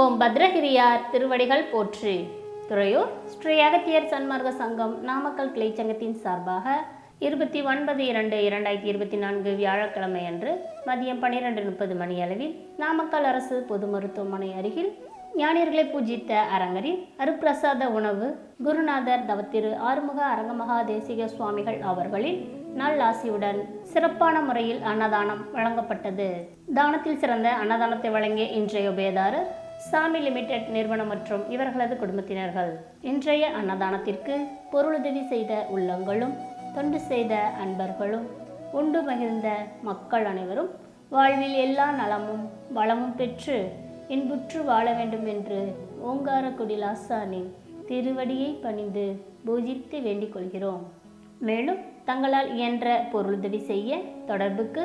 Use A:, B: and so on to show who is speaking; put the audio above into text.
A: ஓம் பத்ரகிரியார் திருவடிகள் போற்று. துறையூர் ஸ்ரீ அகத்தியர் சன்மார்க்க சங்கம் நாமக்கல் கிளை சங்கத்தின் சார்பாக இருபத்தி ஒன்பது இரண்டு இரண்டாயிரத்தி இருபத்தி நான்கு வியாழக்கிழமை அன்று மதியம் பன்னிரெண்டு முப்பது மணி அளவில் நாமக்கல் அரசு பொது மருத்துவமனை அருகில் ஞானியர்களை பூஜித்த அரங்கரின் அருப்பிரசாத உணவு குருநாதர் தவத்திரு ஆறுமுக அரங்கமகா தேசிக சுவாமிகள் அவர்களின் நல்லாசியுடன் சிறப்பான முறையில் அன்னதானம் வழங்கப்பட்டது. தானத்தில் சிறந்த அன்னதானத்தை வழங்கிய இன்றைய உபயதாரர் சாமி லிமிடெட் நிறுவனம் மற்றும் இவர்களது குடும்பத்தினர்கள் இன்றைய அன்னதானத்திற்கு பொருளுதவி செய்த உள்ளங்களும் தொண்டு செய்த அன்பர்களும் உண்டு மகிழ்ந்த மக்கள் அனைவரும் வாழ்வில் எல்லா நலமும் வளமும் பெற்று இன்புற்று வாழ வேண்டும் என்று ஓங்காரக்குடி லாசானின் திருவடியை பணிந்து பூஜித்து வேண்டிக் கொள்கிறோம். மேலும் தங்களால் இயன்ற பொருளுதவி செய்ய தொடர்புக்கு